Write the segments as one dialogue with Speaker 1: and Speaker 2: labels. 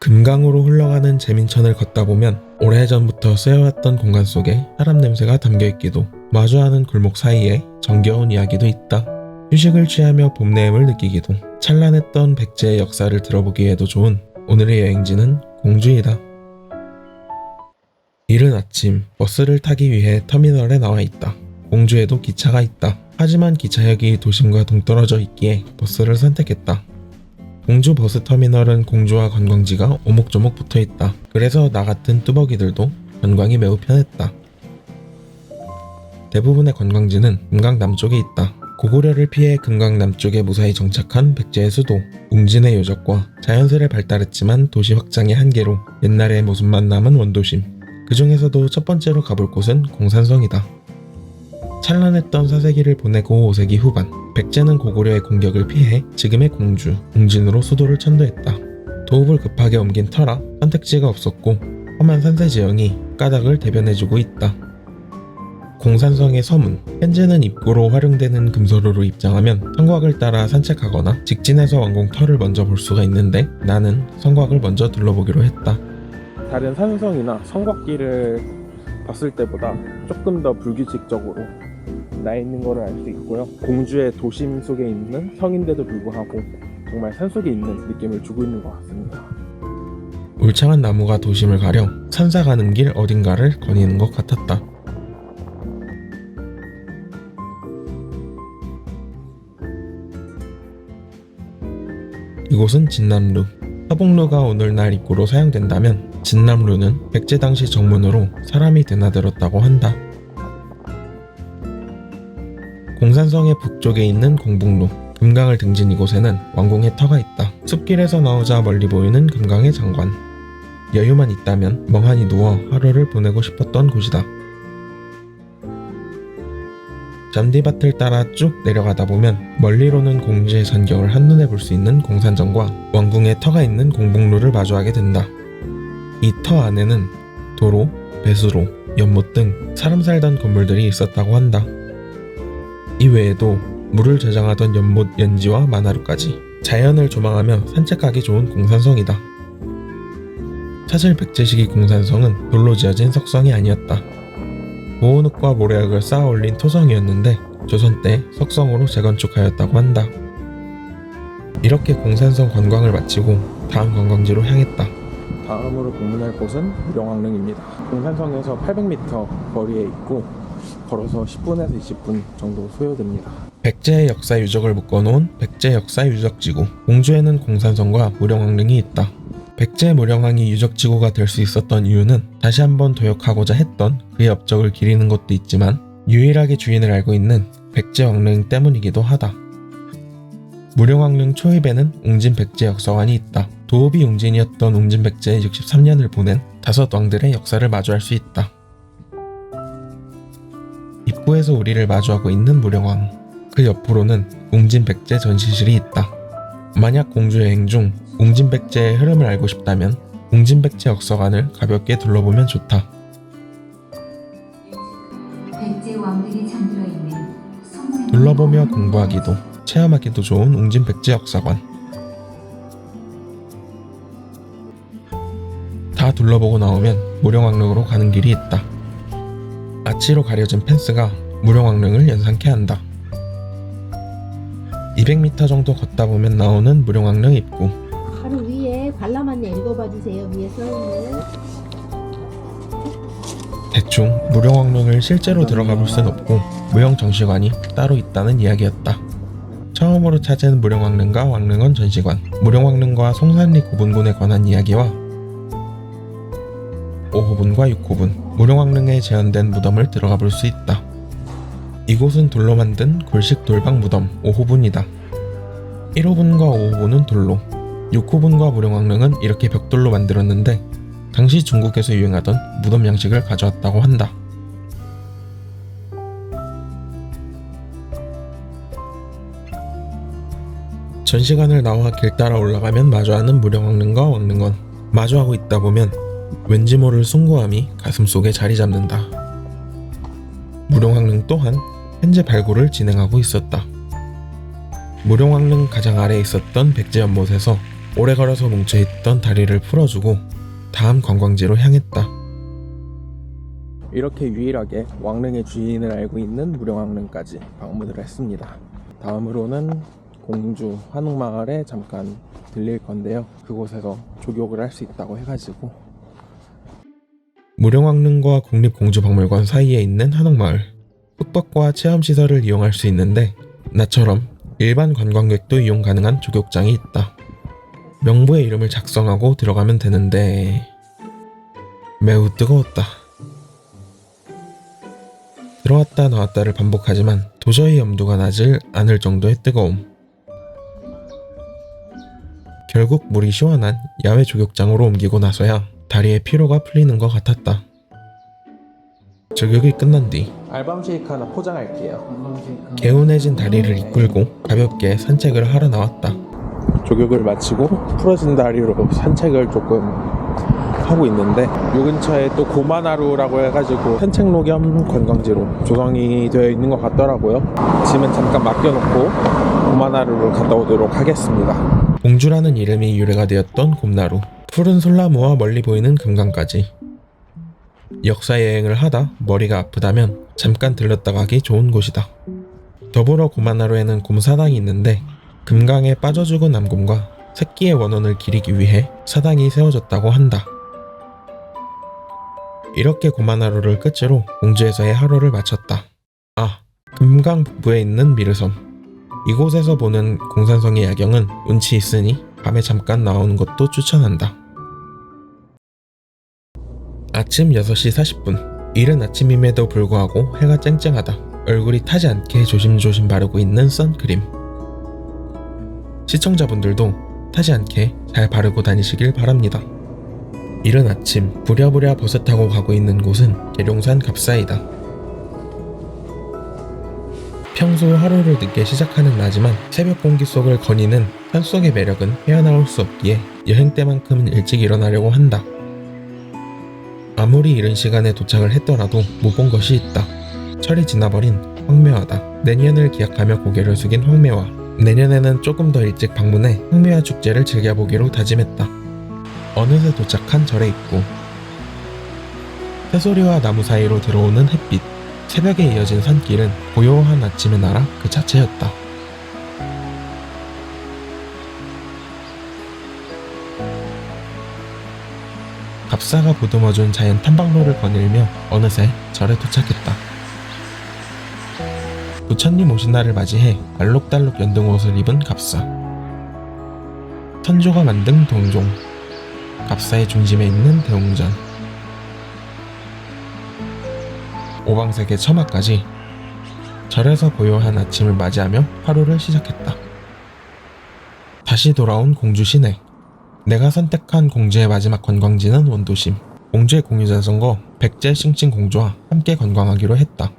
Speaker 1: 금강으로 흘러가는 재민천을 걷다 보면 오래전부터 쓰여왔던 공간 속에 사람 냄새가 담겨 있기도 마주하는 골목 사이에 정겨운 이야기도 있다. 휴식을 취하며 봄내음을 느끼기도 찬란했던 백제의 역사를 들어보기에도 좋은 오늘의 여행지는 공주이다. 이른 아침 버스를 타기 위해 터미널에 나와 있다. 공주에도 기차가 있다. 하지만 기차역이 도심과 동떨어져 있기에 버스를 선택했다. 공주 버스 터미널은 공주와 관광지가 오목조목 붙어 있다. 그래서 나 같은 뚜벅이들도 관광이 매우 편했다. 대부분의 관광지는 금강 남쪽에 있다. 고구려를 피해 금강 남쪽에 무사히 정착한 백제의 수도, 웅진의 요적과 자연스레 발달했지만 도시 확장의 한계로 옛날의 모습만 남은 원도심. 그 중에서도 첫 번째로 가볼 곳은 공산성이다. 찬란했던 사세기를 보내고 5세기 후반, 백제는 고구려의 공격을 피해 지금의 공주, 웅진으로 수도를 천도했다. 도읍을 급하게 옮긴 터라 선택지가 없었고 험한 산세 지형이 까닭을 대변해주고 있다. 공산성의 서문, 현재는 입구로 활용되는 금서로로 입장하면 성곽을 따라 산책하거나 직진해서 왕궁 터를 먼저 볼 수가 있는데 나는 성곽을 먼저 둘러보기로 했다.
Speaker 2: 다른 산성이나 성곽길을 봤을 때보다 조금 더 불규칙적으로 나 있는 거를 알 수 있고요. 공주의 도심 속에 있는 성인데도 불구하고 정말 산속에 있는 느낌을 주고 있는 것 같습니다.
Speaker 1: 울창한 나무가 도심을 가려 산사 가는 길 어딘가를 거니는 것 같았다. 이곳은 진남루. 서북루가 오늘날 입구로 사용된다면 진남루는 백제 당시 정문으로 사람이 드나들었다고 한다. 공산성의 북쪽에 있는 공북루. 금강을 등진 이곳에는 왕궁의 터가 있다. 숲길에서 나오자 멀리 보이는 금강의 장관. 여유만 있다면 멍하니 누워 하루를 보내고 싶었던 곳이다. 잔디밭을 따라 쭉 내려가다 보면 멀리로는 공주의 전경을 한눈에 볼 수 있는 공산정과 왕궁의 터가 있는 공북루를 마주하게 된다. 이 터 안에는 도로, 배수로, 연못 등 사람 살던 건물들이 있었다고 한다. 이 외에도 물을 저장하던 연못 연지와 마나루까지 자연을 조망하며 산책하기 좋은 공산성이다. 사실 백제시기 공산성은 돌로 지어진 석성이 아니었다. 모은흙과 모래흙을 쌓아 올린 토성이었는데 조선 때 석성으로 재건축하였다고 한다. 이렇게 공산성 관광을 마치고 다음 관광지로 향했다.
Speaker 2: 다음으로 방문할 곳은 무령왕릉입니다. 공산성에서 800m 거리에 있고 걸어서 10분에서 20분 정도 소요됩니다.
Speaker 1: 백제의 역사 유적을 묶어놓은 백제 역사 유적지구. 공주에는 공산성과 무령왕릉이 있다. 백제 무령왕이 유적지구가 될 수 있었던 이유는 다시 한번 도역하고자 했던 그의 업적을 기리는 것도 있지만 유일하게 주인을 알고 있는 백제 왕릉 때문이기도 하다. 무령왕릉 초입에는 웅진 백제 역사관이 있다. 도읍이 웅진이었던 웅진 백제의 63년을 보낸 다섯 왕들의 역사를 마주할 수 있다. 입구에서 우리를 마주하고 있는 무령왕. 그 옆으로는 웅진 백제 전시실이 있다. 만약 공주 여행 중 웅진 백제의 흐름을 알고 싶다면 웅진 백제 역사관을 가볍게 둘러보면 좋다. 둘러보며 공부하기도 체험하기도 좋은 웅진 백제 역사관. 다 둘러보고 나오면 무령왕릉으로 가는 길이 있다. 아치로 가려진 펜스가 무령왕릉을 연상케 한다. 200m 정도 걷다 보면 나오는 무령왕릉 입구.
Speaker 3: 바로 위에 관람안내 읽어봐 주세요. 위에 써 있는.
Speaker 1: 대충 무령왕릉을 실제로 들어가 볼 순 없고 무령정시관이 따로 있다는 이야기였다. 처음으로 찾은 무령왕릉과 왕릉원 전시관, 무령왕릉과 송산리 고분군에 관한 이야기와 5호분과 6호분, 무령왕릉에 재현된 무덤을 들어가 볼 수 있다. 이곳은 돌로 만든 골식 돌방 무덤 5호분이다. 1호분과 5호분은 돌로, 6호분과 무령왕릉은 이렇게 벽돌로 만들었는데 당시 중국에서 유행하던 무덤 양식을 가져왔다고 한다. 전시관을 나와 길 따라 올라가면 마주하는 무령왕릉과 왕릉원. 마주하고 있다 보면 왠지 모를 숭고함이 가슴속에 자리 잡는다. 무령왕릉 또한 현재 발굴을 진행하고 있었다. 무령왕릉 가장 아래에 있었던 백제연못에서 오래 걸어서 뭉쳐있던 다리를 풀어주고 다음 관광지로 향했다.
Speaker 2: 이렇게 유일하게 왕릉의 주인을 알고 있는 무령왕릉까지 방문을 했습니다. 다음으로는 공주 한옥마을에 잠깐 들릴 건데요. 그곳에서 조격을 할 수 있다고 해가지고
Speaker 1: 무령왕릉과 국립공주박물관 사이에 있는 한옥마을. 숙박과 체험시설을 이용할 수 있는데 나처럼 일반 관광객도 이용 가능한 조격장이 있다. 명부의 이름을 작성하고 들어가면 되는데 매우 뜨거웠다. 들어왔다 나왔다를 반복하지만 도저히 염두가 나질 않을 정도의 뜨거움. 결국 물이 시원한 야외 조격장으로 옮기고 나서야 다리의 피로가 풀리는 것 같았다. 조격이 끝난 뒤
Speaker 2: 알밤 쉐이크 하나 포장할게요.
Speaker 1: 개운해진 다리를 이끌고 가볍게 산책을 하러 나왔다.
Speaker 2: 조격을 마치고 풀어진 다리로 산책을 조금 하고 있는데 요 근처에 또 고마나루라고 해가지고 산책로 겸 관광지로 조성이 되어 있는 것 같더라고요. 짐은 잠깐 맡겨놓고 고마나루를 갔다 오도록 하겠습니다.
Speaker 1: 공주라는 이름이 유래가 되었던 곰나루, 푸른 솔나무와 멀리 보이는 금강까지. 역사 여행을 하다 머리가 아프다면 잠깐 들렀다 가기 좋은 곳이다. 더불어 고마나루에는 곰사당이 있는데 금강에 빠져 죽은 남곰과 새끼의 원혼을 기리기 위해 사당이 세워졌다고 한다. 이렇게 고마나루를 끝으로 공주에서의 하루를 마쳤다. 아, 금강 북부에 있는 미르섬. 이곳에서 보는 공산성의 야경은 운치 있으니 밤에 잠깐 나오는 것도 추천한다. 아침 6시 40분. 이른 아침임에도 불구하고 해가 쨍쨍하다. 얼굴이 타지 않게 조심조심 바르고 있는 선크림. 시청자분들도 타지 않게 잘 바르고 다니시길 바랍니다. 이른 아침 부랴부랴 버스 타고 가고 있는 곳은 계룡산 갑사이다. 평소 하루를 늦게 시작하는 나지만 새벽 공기 속을 거니는 산속의 매력은 헤어나올 수 없기에 여행 때만큼은 일찍 일어나려고 한다. 아무리 이른 시간에 도착을 했더라도 못 본 것이 있다. 철이 지나버린 황매화다. 내년을 기약하며 고개를 숙인 황매화. 내년에는 조금 더 일찍 방문해 황매화 축제를 즐겨보기로 다짐했다. 어느새 도착한 절의 입구. 새소리와 나무 사이로 들어오는 햇빛. 새벽에 이어진 산길은 고요한 아침의 나라 그 자체였다. 갑사가 보듬어준 자연 탐방로를 거닐며 어느새 절에 도착했다. 부처님 오신 날을 맞이해 알록달록 연등 옷을 입은 갑사. 선조가 만든 동종. 갑사의 중심에 있는 대웅전. 오방색의 처마까지 절에서 고요한 아침을 맞이하며 하루를 시작했다. 다시 돌아온 공주 시내. 내가 선택한 공주의 마지막 관광지는 원도심. 공주의 공유자전거 백제 싱칭 공주와 함께 관광하기로 했다.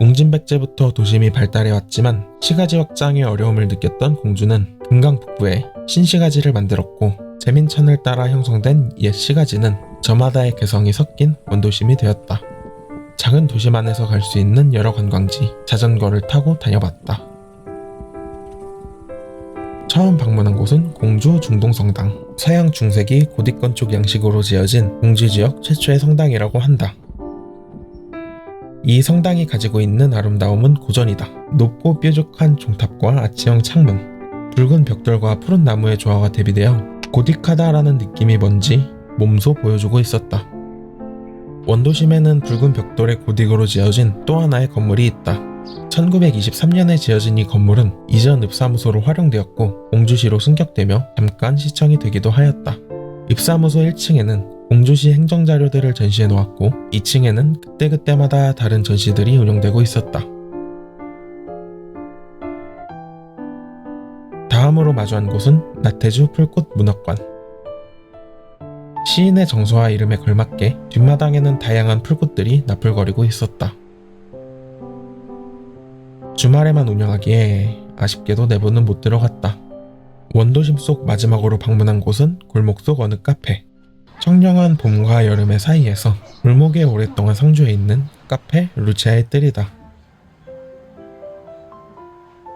Speaker 1: 웅진백제부터 도심이 발달해 왔지만 시가지 확장에 어려움을 느꼈던 공주는 금강 북부에 신시가지를 만들었고 재민천을 따라 형성된 옛 시가지는 저마다의 개성이 섞인 원도심이 되었다. 작은 도심 안에서 갈 수 있는 여러 관광지, 자전거를 타고 다녀봤다. 처음 방문한 곳은 공주 중동성당. 서양 중세기 고딕 건축 양식으로 지어진 공주 지역 최초의 성당이라고 한다. 이 성당이 가지고 있는 아름다움은 고전이다. 높고 뾰족한 종탑과 아치형 창문, 붉은 벽돌과 푸른 나무의 조화가 대비되어 고딕하다라는 느낌이 뭔지 몸소 보여주고 있었다. 원도심에는 붉은 벽돌의 고딕으로 지어진 또 하나의 건물이 있다. 1923년에 지어진 이 건물은 이전 읍사무소로 활용되었고 공주시로 승격되며 잠깐 시청이 되기도 하였다. 읍사무소 1층에는 공주시 행정자료들을 전시해 놓았고 2층에는 그때그때마다 다른 전시들이 운영되고 있었다. 다음으로 마주한 곳은 나태주 풀꽃 문학관. 시인의 정서와 이름에 걸맞게 뒷마당에는 다양한 풀꽃들이 나풀거리고 있었다. 주말에만 운영하기에 아쉽게도 내부는 못 들어갔다. 원도심 속 마지막으로 방문한 곳은 골목 속 어느 카페. 청량한 봄과 여름의 사이에서 골목에 오랫동안 상주해 있는 카페 루치아의 뜰이다.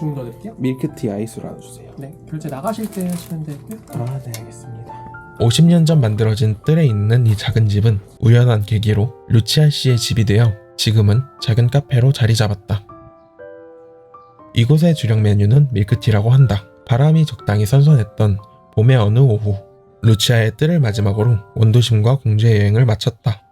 Speaker 4: 주문드릴게요.
Speaker 2: 밀크티 아이스로 하나 주세요.
Speaker 4: 네, 결제 나가실 때 하시면 되고요.
Speaker 2: 아, 네, 알겠습니다.
Speaker 1: 50년 전 만들어진 뜰에 있는 이 작은 집은 우연한 계기로 루치아 씨의 집이 되어 지금은 작은 카페로 자리 잡았다. 이곳의 주력 메뉴는 밀크티라고 한다. 바람이 적당히 선선했던 봄의 어느 오후, 루치아의 뜰을 마지막으로 원도심과 공주의 여행을 마쳤다.